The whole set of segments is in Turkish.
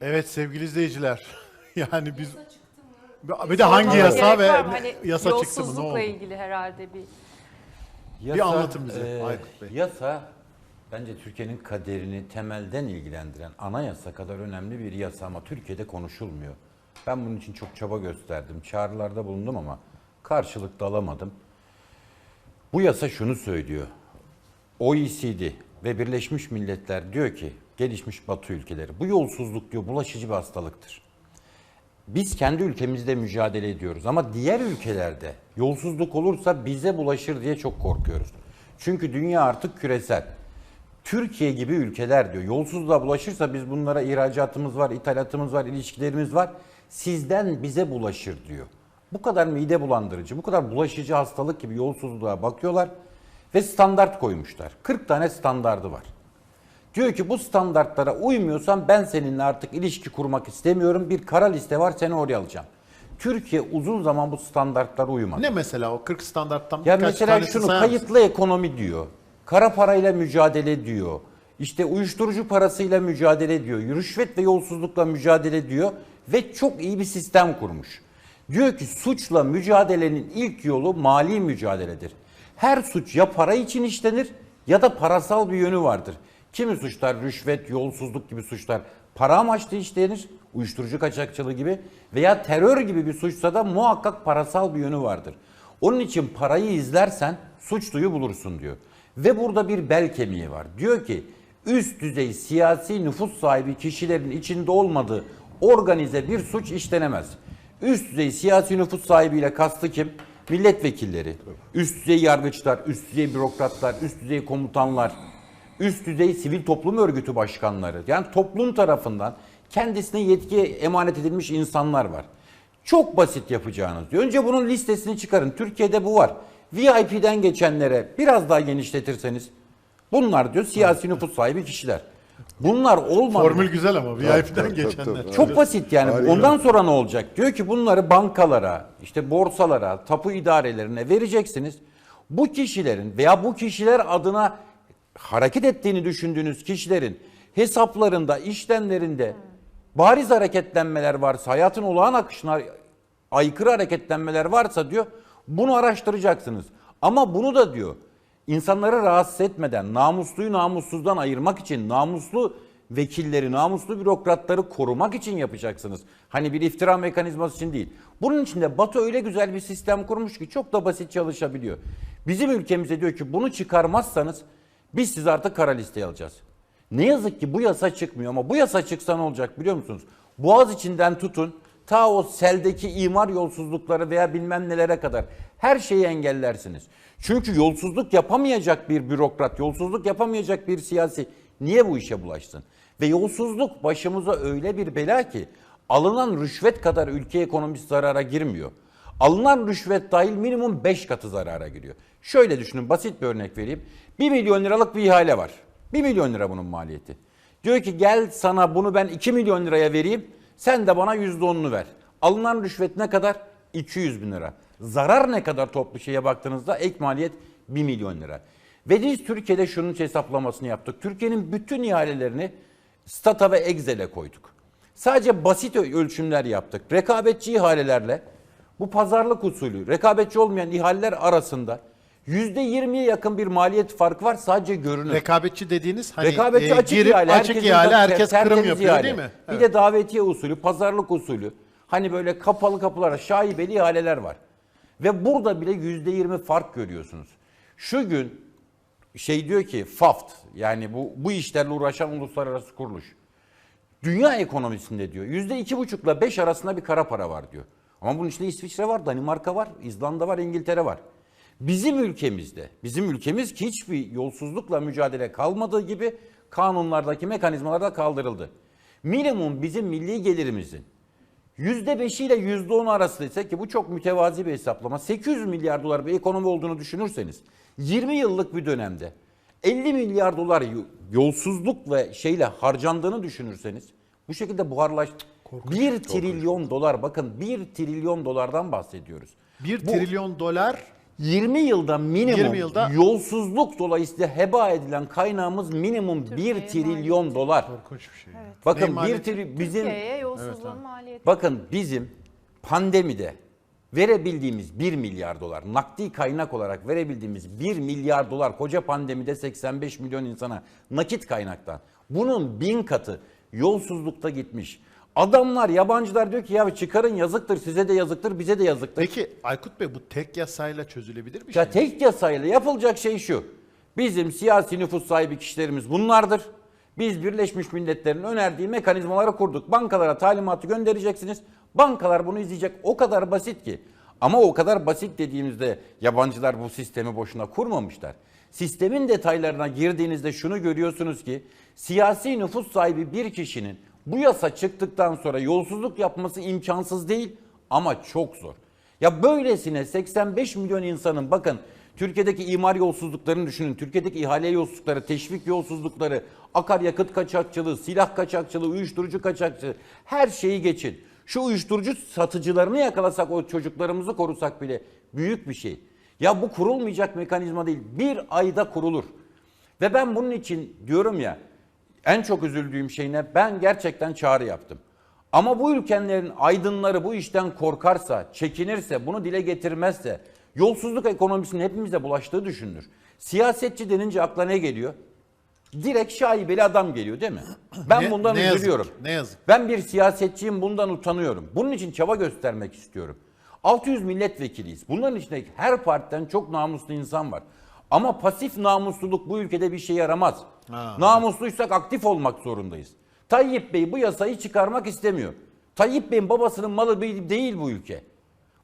Evet sevgili izleyiciler. Yani biz bir de hangi yasa ve hani yasa çıktı mı ne Yolsuzlukla oldu? ilgili herhalde bir Bir anlatın bize, Aykut Bey. Yasa bence Türkiye'nin kaderini temelden ilgilendiren anayasa kadar önemli bir yasa ama Türkiye'de konuşulmuyor. Ben bunun için çok çaba gösterdim. Çağrılarda bulundum ama karşılık da alamadım. Bu yasa şunu söylüyor. OECD ve Birleşmiş Milletler diyor ki gelişmiş batı ülkeleri bu yolsuzluk diyor bulaşıcı bir hastalıktır. Biz kendi ülkemizde mücadele ediyoruz ama diğer ülkelerde yolsuzluk olursa bize bulaşır diye çok korkuyoruz. Çünkü dünya artık küresel. Türkiye gibi ülkeler diyor yolsuzluğa bulaşırsa biz bunlara ihracatımız var, ithalatımız var, ilişkilerimiz var. Sizden bize bulaşır diyor. Bu kadar mide bulandırıcı, bu kadar bulaşıcı hastalık gibi yolsuzluğa bakıyorlar ve standart koymuşlar. 40 tane standardı var. Diyor ki bu standartlara uymuyorsan ben seninle artık ilişki kurmak istemiyorum. Bir kara liste var seni oraya alacağım. Türkiye uzun zaman bu standartlara uymadı. Ne mesela o 40 standarttan Ya birkaç mesela şunu mısın? kayıtlı ekonomi diyor. Kara parayla mücadele diyor. İşte uyuşturucu parasıyla mücadele diyor. Rüşvet ve yolsuzlukla mücadele diyor. Ve çok iyi bir sistem kurmuş. Diyor ki suçla mücadelenin ilk yolu mali mücadeledir. Her suç ya para için işlenir ya da parasal bir yönü vardır. Kimi suçlar rüşvet, yolsuzluk gibi suçlar para amaçlı işlenir, uyuşturucu kaçakçılığı gibi veya terör gibi bir suçsa da muhakkak parasal bir yönü vardır. Onun için parayı izlersen suçluyu bulursun diyor. Ve burada bir bel kemiği var. Diyor ki üst düzey siyasi nüfus sahibi kişilerin içinde olmadığı organize bir suç işlenemez. Üst düzey siyasi nüfus sahibiyle kastı kim? Milletvekilleri, üst düzey yargıçlar, üst düzey bürokratlar, üst düzey komutanlar, üst düzey sivil toplum örgütü başkanları. Yani toplum tarafından kendisine yetki emanet edilmiş insanlar var. Çok basit yapacağınız diyor. Önce bunun listesini çıkarın. Türkiye'de bu var. VIP'den geçenlere biraz daha genişletirseniz bunlar diyor siyasi nüfus sahibi kişiler. Bunlar olmadı. Formül güzel ama VIP'den geçenler. Çok basit yani. Harika. Ondan sonra ne olacak? Diyor ki bunları bankalara, işte borsalara, tapu idarelerine vereceksiniz. Bu kişilerin veya bu kişiler adına hareket ettiğini düşündüğünüz kişilerin hesaplarında, işlemlerinde bariz hareketlenmeler varsa, hayatın olağan akışına aykırı hareketlenmeler varsa diyor bunu araştıracaksınız. Ama bunu da diyor insanları rahatsız etmeden, namusluyu namussuzdan ayırmak için, namuslu vekilleri, namuslu bürokratları korumak için yapacaksınız. Hani bir iftira mekanizması için değil. Bunun için de Batı öyle güzel bir sistem kurmuş ki çok da basit çalışabiliyor. Bizim ülkemize diyor ki bunu çıkarmazsanız biz sizi artık kara listeye alacağız. Ne yazık ki bu yasa çıkmıyor ama bu yasa çıksa ne olacak biliyor musunuz? Boğaz içinden tutun ta o seldeki imar yolsuzlukları veya bilmem nelere kadar her şeyi engellersiniz. Çünkü yolsuzluk yapamayacak bir bürokrat, yolsuzluk yapamayacak bir siyasi niye bu işe bulaşsın? Ve yolsuzluk başımıza öyle bir bela ki alınan rüşvet kadar ülke ekonomisi zarara girmiyor. Alınan rüşvet dahil minimum 5 katı zarara giriyor. Şöyle düşünün basit bir örnek vereyim. 1 milyon liralık bir ihale var. 1 milyon lira bunun maliyeti. Diyor ki gel sana bunu ben 2 milyon liraya vereyim. Sen de bana %10'unu ver. Alınan rüşvet ne kadar? 200 bin lira. Zarar ne kadar toplu şeye baktığınızda ek maliyet 1 milyon lira. Ve biz Türkiye'de şunun hesaplamasını yaptık. Türkiye'nin bütün ihalelerini Stata ve Excel'e koyduk. Sadece basit ölçümler yaptık. Rekabetçi ihalelerle bu pazarlık usulü, rekabetçi olmayan ihaleler arasında %20'ye yakın bir maliyet farkı var sadece görünür. Rekabetçi dediğiniz hani Rekabetçi e, açık girip ihale. açık ihale herkes kırım yapıyor ihale. değil mi? Bir Evet. de davetiye usulü, pazarlık usulü. Hani böyle kapalı kapılara şaibeli ihaleler var. Ve burada bile %20 fark görüyorsunuz. Şu gün şey diyor ki FAFT yani bu bu işlerle uğraşan uluslararası kuruluş. Dünya ekonomisinde diyor yüzde iki buçukla beş arasında bir kara para var diyor. Ama bunun içinde İsviçre var, Danimarka var, İzlanda var, İngiltere var. Bizim ülkemizde, bizim ülkemiz ki hiçbir yolsuzlukla mücadele kalmadığı gibi kanunlardaki mekanizmalar da kaldırıldı. Minimum bizim milli gelirimizin %5 ile %10 arasındaysa ki bu çok mütevazi bir hesaplama. 800 milyar dolar bir ekonomi olduğunu düşünürseniz 20 yıllık bir dönemde 50 milyar dolar yo- yolsuzluk ve şeyle harcandığını düşünürseniz bu şekilde buharlaş 1 trilyon dolar bakın 1 trilyon dolardan bahsediyoruz. 1 Bu- trilyon dolar 20 yılda minimum 20 yılda- yolsuzluk dolayısıyla heba edilen kaynağımız minimum 1 Türkiye'ye trilyon dolar. Korkunç bir şey. Bakın Neyin 1 maliyeti? trilyon bizim Türkiye'ye yolsuzluğun maliyeti. bakın bizim pandemide verebildiğimiz 1 milyar dolar nakdi kaynak olarak verebildiğimiz 1 milyar dolar koca pandemide 85 milyon insana nakit kaynaktan bunun bin katı yolsuzlukta gitmiş. Adamlar yabancılar diyor ki ya çıkarın yazıktır size de yazıktır bize de yazıktır. Peki Aykut Bey bu tek yasayla çözülebilir bir şey Ya mi? tek yasayla yapılacak şey şu. Bizim siyasi nüfus sahibi kişilerimiz bunlardır. Biz Birleşmiş Milletler'in önerdiği mekanizmaları kurduk. Bankalara talimatı göndereceksiniz. Bankalar bunu izleyecek. O kadar basit ki. Ama o kadar basit dediğimizde yabancılar bu sistemi boşuna kurmamışlar. Sistemin detaylarına girdiğinizde şunu görüyorsunuz ki siyasi nüfus sahibi bir kişinin bu yasa çıktıktan sonra yolsuzluk yapması imkansız değil ama çok zor. Ya böylesine 85 milyon insanın bakın Türkiye'deki imar yolsuzluklarını düşünün. Türkiye'deki ihale yolsuzlukları, teşvik yolsuzlukları, akaryakıt kaçakçılığı, silah kaçakçılığı, uyuşturucu kaçakçılığı her şeyi geçin. Şu uyuşturucu satıcılarını yakalasak o çocuklarımızı korusak bile büyük bir şey. Ya bu kurulmayacak mekanizma değil. Bir ayda kurulur. Ve ben bunun için diyorum ya en çok üzüldüğüm şey ne? Ben gerçekten çağrı yaptım. Ama bu ülkenlerin aydınları bu işten korkarsa, çekinirse, bunu dile getirmezse yolsuzluk ekonomisinin hepimize bulaştığı düşünülür. Siyasetçi denince akla ne geliyor? Direkt şaibeli adam geliyor değil mi? Ben Ne- bundan ne yazık üzülüyorum. ki, ne yazık. Ben bir siyasetçiyim bundan utanıyorum. Bunun için çaba göstermek istiyorum. 600 milletvekiliyiz. Bunların içinde her partiden çok namuslu insan var. Ama pasif namusluluk bu ülkede bir şey yaramaz. Ha. Namusluysak aktif olmak zorundayız. Tayyip Bey bu yasayı çıkarmak istemiyor. Tayyip Bey'in babasının malı değil bu ülke.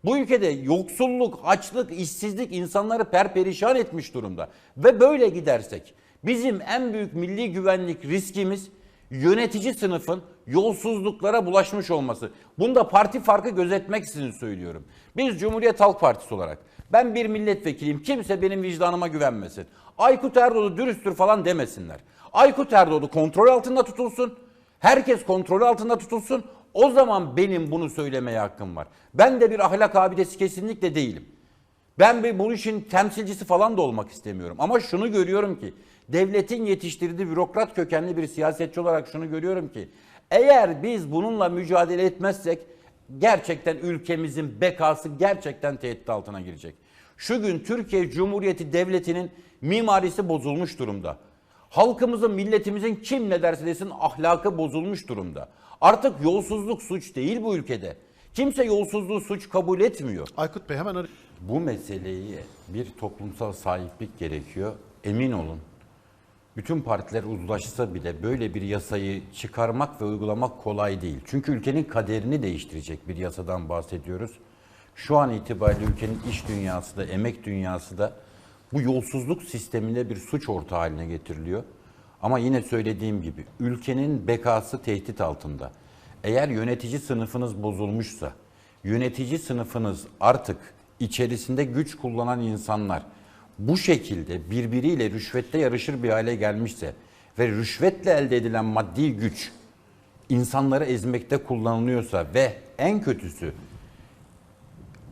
Bu ülkede yoksulluk, açlık, işsizlik insanları perperişan etmiş durumda. Ve böyle gidersek bizim en büyük milli güvenlik riskimiz yönetici sınıfın yolsuzluklara bulaşmış olması. Bunda parti farkı gözetmek için söylüyorum. Biz Cumhuriyet Halk Partisi olarak ben bir milletvekiliyim. Kimse benim vicdanıma güvenmesin. Aykut Erdoğdu dürüsttür falan demesinler. Aykut Erdoğdu kontrol altında tutulsun. Herkes kontrol altında tutulsun. O zaman benim bunu söylemeye hakkım var. Ben de bir ahlak abidesi kesinlikle değilim. Ben bir bu işin temsilcisi falan da olmak istemiyorum. Ama şunu görüyorum ki devletin yetiştirdiği bürokrat kökenli bir siyasetçi olarak şunu görüyorum ki eğer biz bununla mücadele etmezsek gerçekten ülkemizin bekası gerçekten tehdit altına girecek. Şu gün Türkiye Cumhuriyeti Devleti'nin mimarisi bozulmuş durumda. Halkımızın, milletimizin kim ne derse desin ahlakı bozulmuş durumda. Artık yolsuzluk suç değil bu ülkede. Kimse yolsuzluğu suç kabul etmiyor. Aykut Bey hemen Bu meseleyi bir toplumsal sahiplik gerekiyor. Emin olun. Bütün partiler uzlaşsa bile böyle bir yasayı çıkarmak ve uygulamak kolay değil. Çünkü ülkenin kaderini değiştirecek bir yasadan bahsediyoruz. Şu an itibariyle ülkenin iş dünyası da, emek dünyası da bu yolsuzluk sistemine bir suç ortağı haline getiriliyor. Ama yine söylediğim gibi ülkenin bekası tehdit altında. Eğer yönetici sınıfınız bozulmuşsa, yönetici sınıfınız artık içerisinde güç kullanan insanlar bu şekilde birbiriyle rüşvette yarışır bir hale gelmişse ve rüşvetle elde edilen maddi güç insanları ezmekte kullanılıyorsa ve en kötüsü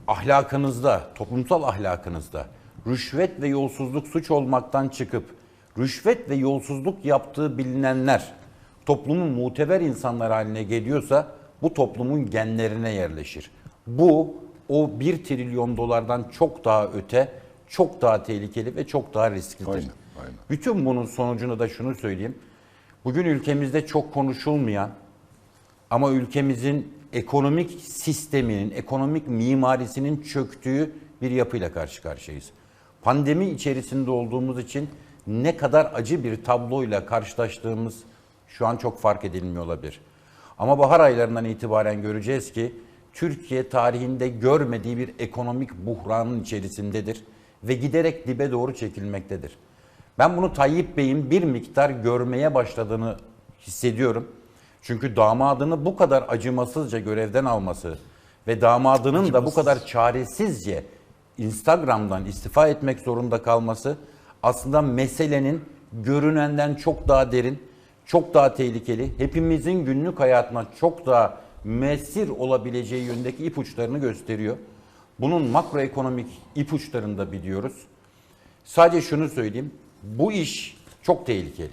ahlakınızda, toplumsal ahlakınızda rüşvet ve yolsuzluk suç olmaktan çıkıp rüşvet ve yolsuzluk yaptığı bilinenler toplumun muteber insanlar haline geliyorsa bu toplumun genlerine yerleşir. Bu o 1 trilyon dolardan çok daha öte, çok daha tehlikeli ve çok daha risklidir. Aynen, aynen. Bütün bunun sonucunu da şunu söyleyeyim. Bugün ülkemizde çok konuşulmayan ama ülkemizin ekonomik sisteminin, ekonomik mimarisinin çöktüğü bir yapıyla karşı karşıyayız. Pandemi içerisinde olduğumuz için ne kadar acı bir tabloyla karşılaştığımız şu an çok fark edilmiyor olabilir. Ama bahar aylarından itibaren göreceğiz ki Türkiye tarihinde görmediği bir ekonomik buhranın içerisindedir ve giderek dibe doğru çekilmektedir. Ben bunu Tayyip Bey'in bir miktar görmeye başladığını hissediyorum. Çünkü damadını bu kadar acımasızca görevden alması ve damadının da bu kadar çaresizce Instagram'dan istifa etmek zorunda kalması aslında meselenin görünenden çok daha derin, çok daha tehlikeli, hepimizin günlük hayatına çok daha mesir olabileceği yönündeki ipuçlarını gösteriyor. Bunun makroekonomik ipuçlarını da biliyoruz. Sadece şunu söyleyeyim. Bu iş çok tehlikeli.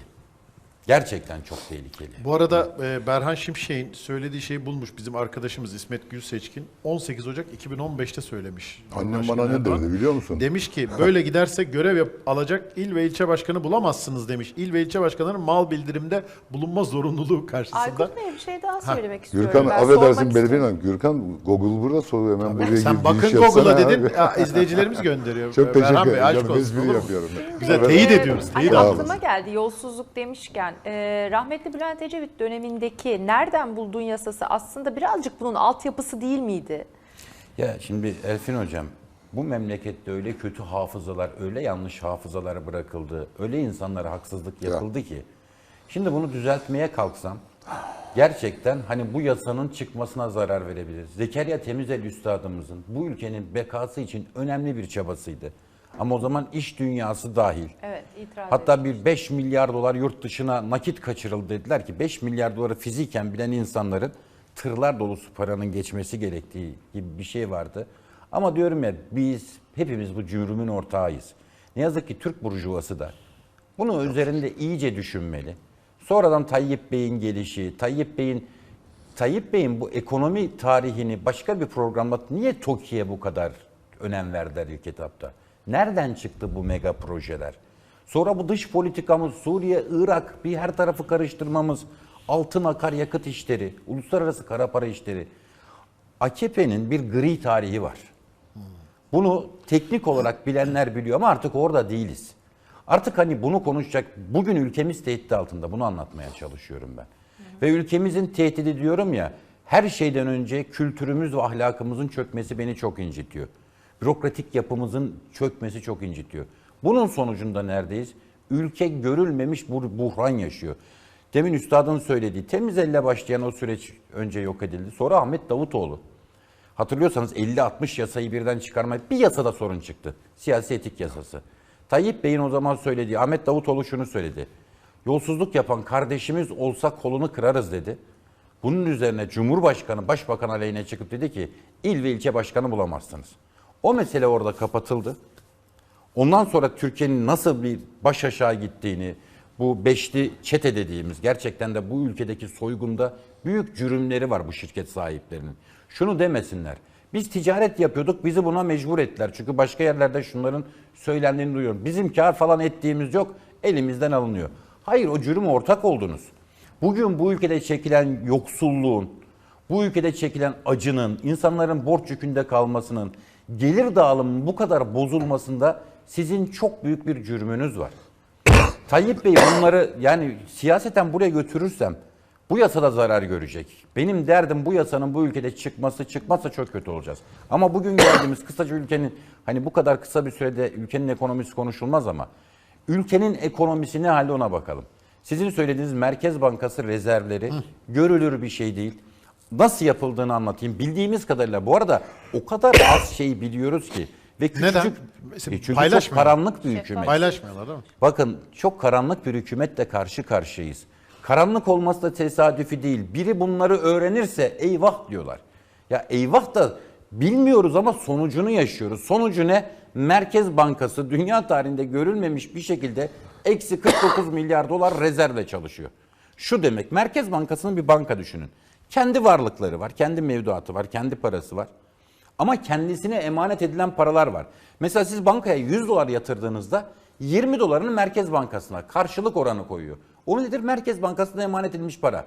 Gerçekten çok tehlikeli. Bu arada e, Berhan Şimşek'in söylediği şeyi bulmuş bizim arkadaşımız İsmet Gülseçkin. 18 Ocak 2015'te söylemiş. Annem bana ne Erdoğan. derdi biliyor musun? Demiş ki böyle giderse görev yap- alacak il ve ilçe başkanı bulamazsınız demiş. İl ve ilçe başkanlarının mal bildirimde bulunma zorunluluğu karşısında. Aykut Bey bir şey daha söylemek istiyorum. Gürkan Ben affedersin sormak Berfin istiyorum. Hanım. Gürkan Google burada soruyor hemen buraya Sen bakın giriş yapsana Google'a abi. dedin. Ya, izleyicilerimiz gönderiyor. Çok teşekkür Berhan Bey, ederim. aşk Canım, olsun, espri olur mu? yapıyorum. Güzel, Ee, teyit ediyoruz. Teyit olun. aklıma geldi yolsuzluk demişken e, rahmetli Bülent Ecevit dönemindeki nereden bulduğun yasası aslında birazcık bunun altyapısı değil miydi? Ya şimdi Elfin Hocam bu memlekette öyle kötü hafızalar, öyle yanlış hafızalar bırakıldı, öyle insanlara haksızlık yapıldı ki. Şimdi bunu düzeltmeye kalksam gerçekten hani bu yasanın çıkmasına zarar verebilir. Zekeriya Temizel Üstadımızın bu ülkenin bekası için önemli bir çabasıydı. Ama o zaman iş dünyası dahil. Evet itiraz Hatta bir 5 milyar dolar yurt dışına nakit kaçırıldı dediler ki 5 milyar doları fiziken bilen insanların tırlar dolusu paranın geçmesi gerektiği gibi bir şey vardı. Ama diyorum ya biz hepimiz bu cürümün ortağıyız. Ne yazık ki Türk burjuvası da bunu üzerinde iyice düşünmeli. Sonradan Tayyip Bey'in gelişi, Tayyip Bey'in Tayyip Bey'in bu ekonomi tarihini başka bir programda niye TOKİ'ye bu kadar önem verdiler ilk etapta? Nereden çıktı bu mega projeler? Sonra bu dış politikamız, Suriye, Irak, bir her tarafı karıştırmamız, altın akaryakıt işleri, uluslararası kara para işleri. AKP'nin bir gri tarihi var. Bunu teknik olarak bilenler biliyor ama artık orada değiliz. Artık hani bunu konuşacak, bugün ülkemiz tehdit altında bunu anlatmaya çalışıyorum ben. Ve ülkemizin tehdidi diyorum ya, her şeyden önce kültürümüz ve ahlakımızın çökmesi beni çok incitiyor. Bürokratik yapımızın çökmesi çok incitiyor. Bunun sonucunda neredeyiz? Ülke görülmemiş bir buhran yaşıyor. Demin üstadın söylediği temiz elle başlayan o süreç önce yok edildi. Sonra Ahmet Davutoğlu. Hatırlıyorsanız 50-60 yasayı birden çıkarmayıp bir yasada sorun çıktı. Siyasi etik yasası. Tayyip Bey'in o zaman söylediği, Ahmet Davutoğlu şunu söyledi. Yolsuzluk yapan kardeşimiz olsa kolunu kırarız dedi. Bunun üzerine Cumhurbaşkanı, Başbakan aleyhine çıkıp dedi ki il ve ilçe başkanı bulamazsınız. O mesele orada kapatıldı. Ondan sonra Türkiye'nin nasıl bir baş aşağı gittiğini, bu beşli çete dediğimiz gerçekten de bu ülkedeki soygunda büyük cürümleri var bu şirket sahiplerinin. Şunu demesinler. Biz ticaret yapıyorduk, bizi buna mecbur ettiler. Çünkü başka yerlerde şunların söylendiğini duyuyorum. Bizim kar falan ettiğimiz yok, elimizden alınıyor. Hayır, o cürüme ortak oldunuz. Bugün bu ülkede çekilen yoksulluğun, bu ülkede çekilen acının, insanların borç yükünde kalmasının, gelir dağılımının bu kadar bozulmasında sizin çok büyük bir cürmünüz var. Tayyip Bey bunları yani siyaseten buraya götürürsem bu yasada zarar görecek. Benim derdim bu yasanın bu ülkede çıkması, çıkmazsa çok kötü olacağız. Ama bugün geldiğimiz kısaca ülkenin hani bu kadar kısa bir sürede ülkenin ekonomisi konuşulmaz ama ülkenin ekonomisi ne halde ona bakalım. Sizin söylediğiniz Merkez Bankası rezervleri görülür bir şey değil. Nasıl yapıldığını anlatayım. Bildiğimiz kadarıyla bu arada o kadar az şey biliyoruz ki ve küçücük Neden? E Mesela çünkü çok karanlık bir hükümet. Paylaşmıyorlar değil mi? Bakın çok karanlık bir hükümetle karşı karşıyayız. Karanlık olması da tesadüfi değil. Biri bunları öğrenirse eyvah diyorlar. Ya eyvah da bilmiyoruz ama sonucunu yaşıyoruz. Sonucu ne? Merkez Bankası dünya tarihinde görülmemiş bir şekilde eksi 49 milyar dolar rezervle çalışıyor. Şu demek Merkez Bankası'nın bir banka düşünün. Kendi varlıkları var, kendi mevduatı var, kendi parası var. Ama kendisine emanet edilen paralar var. Mesela siz bankaya 100 dolar yatırdığınızda 20 dolarını Merkez Bankası'na karşılık oranı koyuyor. O nedir? Merkez Bankası'na emanet edilmiş para.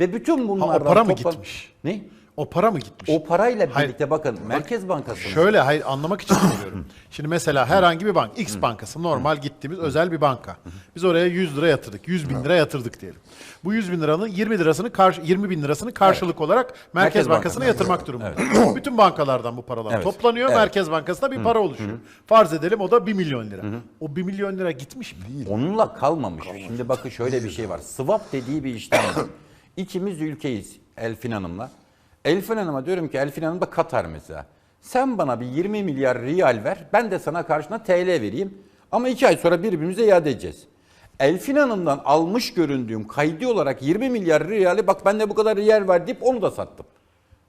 Ve bütün bunlardan para mı toplam- gitmiş? Ne? O para mı gitmiş? O parayla Hayır. birlikte bakın Merkez Bankası'nın Şöyle hayır anlamak için soruyorum. Şimdi mesela herhangi bir bank, X bankası normal gittiğimiz özel bir banka. Biz oraya 100 lira yatırdık, 100 bin lira yatırdık diyelim. Bu 100 bin liranın 20 lirasını karşı, 20 bin lirasını karşılık olarak Merkez, Merkez Bankası'na Bankası. yatırmak durumundayız. Bütün bankalardan bu paralar Evet. toplanıyor, Evet. Merkez Bankası'na bir para oluşuyor. Farz edelim o da 1 milyon lira. O 1 milyon lira gitmiş mi? Değil. Onunla kalmamış. Şimdi bakın şöyle bir şey var. Swap dediği bir işlem. İkimiz ülkeyiz Elfin Hanım'la. Elfin Hanım'a diyorum ki Elfin Hanım da Katar mesela. Sen bana bir 20 milyar riyal ver. Ben de sana karşına TL vereyim. Ama iki ay sonra birbirimize iade edeceğiz. Elfin Hanım'dan almış göründüğüm kaydi olarak 20 milyar riyali bak bende bu kadar riyal var deyip onu da sattım.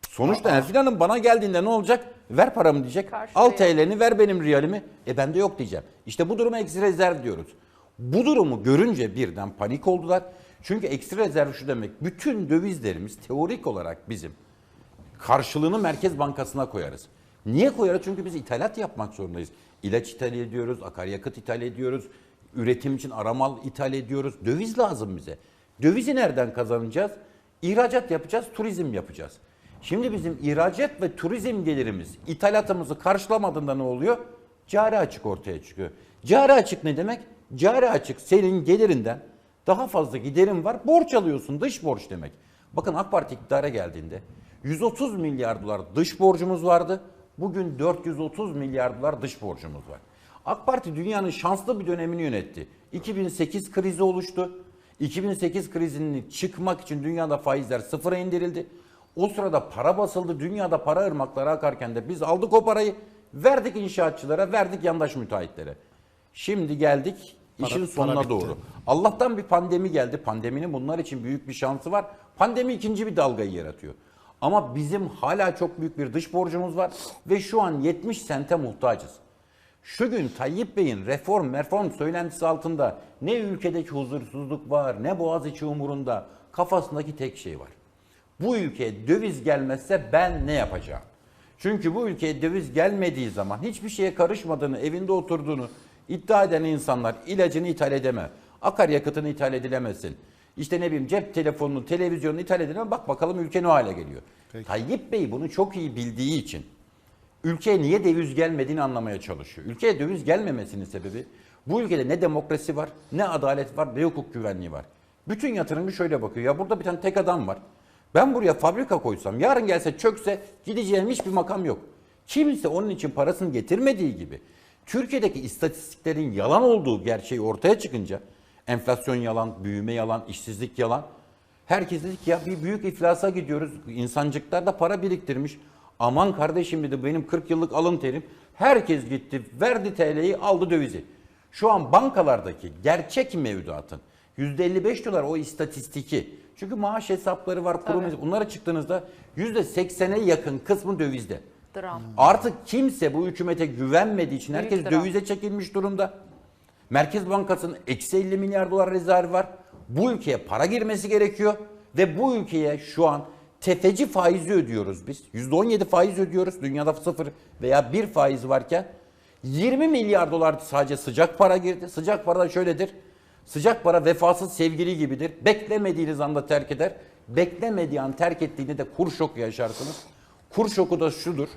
Sonuçta Enfin Hanım bana geldiğinde ne olacak? Ver paramı diyecek. Karşıya. Al TL'ni ver benim riyalimi. E bende yok diyeceğim. İşte bu duruma eksi rezerv diyoruz. Bu durumu görünce birden panik oldular. Çünkü eksi rezerv şu demek. Bütün dövizlerimiz teorik olarak bizim karşılığını Merkez Bankası'na koyarız. Niye koyarız? Çünkü biz ithalat yapmak zorundayız. İlaç ithal ediyoruz, akaryakıt ithal ediyoruz, üretim için aramal ithal ediyoruz. Döviz lazım bize. Dövizi nereden kazanacağız? İhracat yapacağız, turizm yapacağız. Şimdi bizim ihracat ve turizm gelirimiz ithalatımızı karşılamadığında ne oluyor? Cari açık ortaya çıkıyor. Cari açık ne demek? Cari açık senin gelirinden daha fazla giderin var, borç alıyorsun, dış borç demek. Bakın AK Parti iktidara geldiğinde 130 milyar dolar dış borcumuz vardı. Bugün 430 milyar dolar dış borcumuz var. AK Parti dünyanın şanslı bir dönemini yönetti. 2008 krizi oluştu. 2008 krizinin çıkmak için dünyada faizler sıfıra indirildi. O sırada para basıldı. Dünyada para ırmakları akarken de biz aldık o parayı. Verdik inşaatçılara, verdik yandaş müteahhitlere. Şimdi geldik işin para sonuna bitti. doğru. Allah'tan bir pandemi geldi. Pandeminin bunlar için büyük bir şansı var. Pandemi ikinci bir dalgayı yaratıyor. Ama bizim hala çok büyük bir dış borcumuz var ve şu an 70 sente muhtacız. Şu gün Tayyip Bey'in reform reform söylentisi altında ne ülkedeki huzursuzluk var ne Boğaziçi umurunda kafasındaki tek şey var. Bu ülkeye döviz gelmezse ben ne yapacağım? Çünkü bu ülkeye döviz gelmediği zaman hiçbir şeye karışmadığını, evinde oturduğunu iddia eden insanlar ilacını ithal edemez. Akaryakıtını ithal edilemesin. İşte ne bileyim cep telefonunu, televizyonunu ithal edilemez. Bak bakalım ülke ne hale geliyor. Tayyip Bey bunu çok iyi bildiği için ülkeye niye döviz gelmediğini anlamaya çalışıyor. Ülkeye döviz gelmemesinin sebebi bu ülkede ne demokrasi var, ne adalet var, ne hukuk güvenliği var. Bütün yatırımcı şöyle bakıyor. Ya burada bir tane tek adam var. Ben buraya fabrika koysam, yarın gelse çökse gideceğim hiçbir makam yok. Kimse onun için parasını getirmediği gibi Türkiye'deki istatistiklerin yalan olduğu gerçeği ortaya çıkınca enflasyon yalan, büyüme yalan, işsizlik yalan. Herkes dedi ki ya bir büyük iflasa gidiyoruz. İnsancıklar da para biriktirmiş. Aman kardeşim dedi benim 40 yıllık alın terim. Herkes gitti verdi TL'yi aldı dövizi. Şu an bankalardaki gerçek mevduatın %55 dolar o istatistiki. Çünkü maaş hesapları var, kurum hesapları. Bunlara çıktığınızda %80'e yakın kısmı dövizde. Dram. Artık kimse bu hükümete güvenmediği için Büyük herkes dram. dövize çekilmiş durumda. Merkez Bankası'nın eksi 50 milyar dolar rezervi var. Bu ülkeye para girmesi gerekiyor. Ve bu ülkeye şu an tefeci faizi ödüyoruz biz. %17 faiz ödüyoruz. Dünyada sıfır veya bir faiz varken 20 milyar dolar sadece sıcak para girdi. Sıcak para da şöyledir. Sıcak para vefasız sevgili gibidir. Beklemediğiniz anda terk eder. Beklemediği an terk ettiğinde de kur şoku yaşarsınız. Kur şoku da şudur.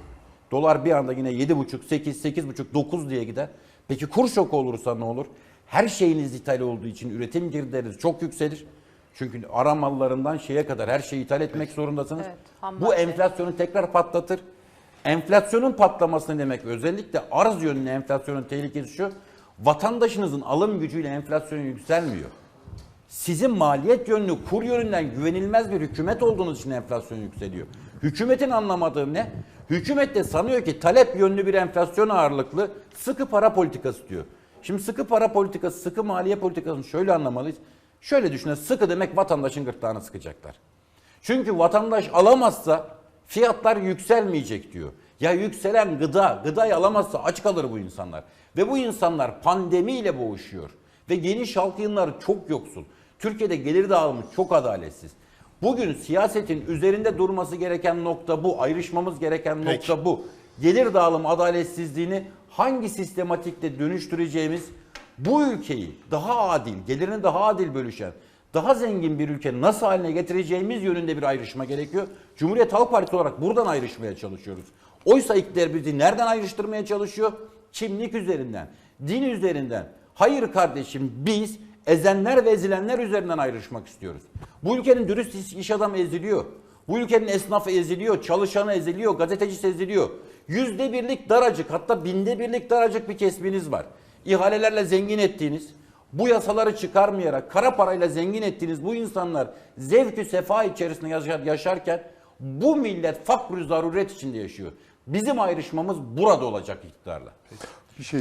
Dolar bir anda yine 7,5, 8, 8,5, 9 diye gider. Peki kur şoku olursa ne olur? Her şeyiniz ithal olduğu için üretim girdileriniz çok yükselir. Çünkü ara mallarından şeye kadar her şeyi ithal etmek zorundasınız. Evet, Bu enflasyonu tekrar patlatır. Enflasyonun patlaması ne demek? Özellikle arz yönlü enflasyonun tehlikesi şu. Vatandaşınızın alım gücüyle enflasyon yükselmiyor. Sizin maliyet yönlü, kur yönünden güvenilmez bir hükümet olduğunuz için enflasyon yükseliyor. Hükümetin anlamadığı ne? Hükümet de sanıyor ki talep yönlü bir enflasyon ağırlıklı sıkı para politikası diyor. Şimdi sıkı para politikası, sıkı maliye politikasını şöyle anlamalıyız. Şöyle düşünün, sıkı demek vatandaşın gırtlağını sıkacaklar. Çünkü vatandaş alamazsa fiyatlar yükselmeyecek diyor. Ya yükselen gıda, gıdayı alamazsa aç kalır bu insanlar. Ve bu insanlar pandemiyle boğuşuyor. Ve geniş halk yığınları çok yoksul. Türkiye'de gelir dağılımı çok adaletsiz. Bugün siyasetin üzerinde durması gereken nokta bu. Ayrışmamız gereken Peki. nokta bu. Gelir dağılımı adaletsizliğini hangi sistematikte dönüştüreceğimiz bu ülkeyi daha adil, gelirini daha adil bölüşen, daha zengin bir ülke nasıl haline getireceğimiz yönünde bir ayrışma gerekiyor. Cumhuriyet Halk Partisi olarak buradan ayrışmaya çalışıyoruz. Oysa iktidar bizi nereden ayrıştırmaya çalışıyor? Kimlik üzerinden, din üzerinden. Hayır kardeşim biz ezenler ve ezilenler üzerinden ayrışmak istiyoruz. Bu ülkenin dürüst iş- adamı eziliyor. Bu ülkenin esnafı eziliyor, çalışanı eziliyor, gazetecisi eziliyor. Yüzde birlik daracık hatta binde birlik daracık bir kesbiniz var. İhalelerle zengin ettiğiniz, bu yasaları çıkarmayarak kara parayla zengin ettiğiniz bu insanlar zevkü sefa içerisinde yaşar, yaşarken bu millet fakr zaruret içinde yaşıyor. Bizim ayrışmamız burada olacak iktidarla. Bir şey